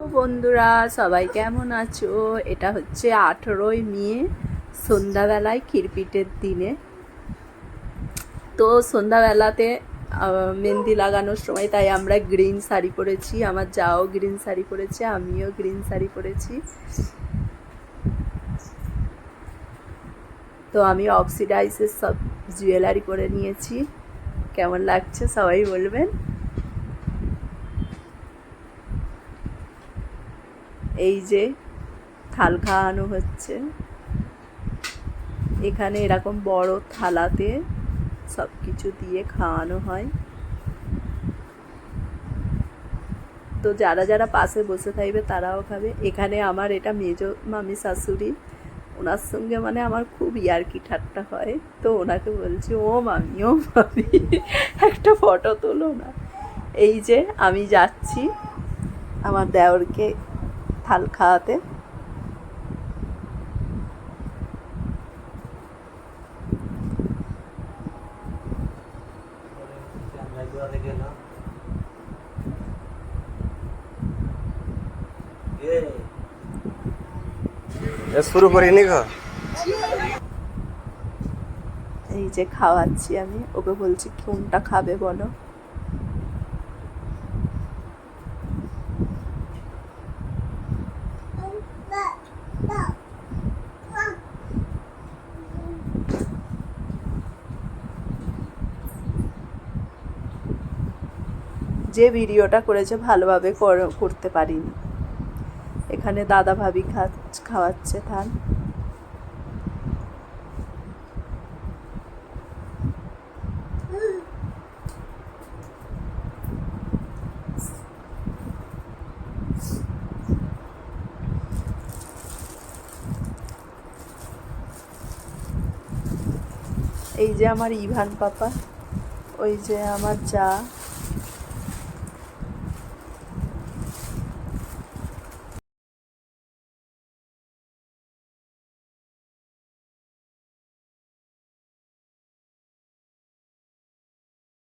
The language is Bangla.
বন্ধুরা, সবাই কেমন আছো? এটা হচ্ছে আঠেরোই মে, সন্ধ্যাবেলায় ক্ষীরপিঠের দিনে। তো সন্ধ্যাবেলাতে মেহেন্দি লাগানোর সময়, তাই আমরা গ্রিন শাড়ি পরেছি। আমার যাও গ্রিন শাড়ি পরেছে, আমিও গ্রিন শাড়ি পরেছি। তো আমি অক্সিডাইজের সব জুয়েলারি করে নিয়েছি। কেমন লাগছে সবাই বলবেন? এই যে থাল খাওয়ানো হচ্ছে। এখানে এরকম বড় থালাতে সব কিছু দিয়ে খাওয়ানো হয়। তো যারা যারা পাশে বসে থাকবে তারাও খাবে। এখানে আমার এটা মেজো মামি শাশুড়ি, ওনার সঙ্গে মানে আমার খুব ইয়ার্কি ঠাট্টা হয়। তো ওনাকে বলছি, ও মামি ও মামি, একটা ফটো তোলো না। এই যে আমি যাচ্ছি, আমার দেওরকে থাল খাওয়াতে? শুরু করিনি এই যে খাওয়াচ্ছি আমি ওকে বলছি কোনটা খাবে বলো। যে ভিডিওটা করেছে ভালোভাবে কর- করতে পারিনি। এখানে দাদা ভাবি খাওয়াচ্ছে থাল এই যে আমার ইভান পাপা, ওই যে আমার যা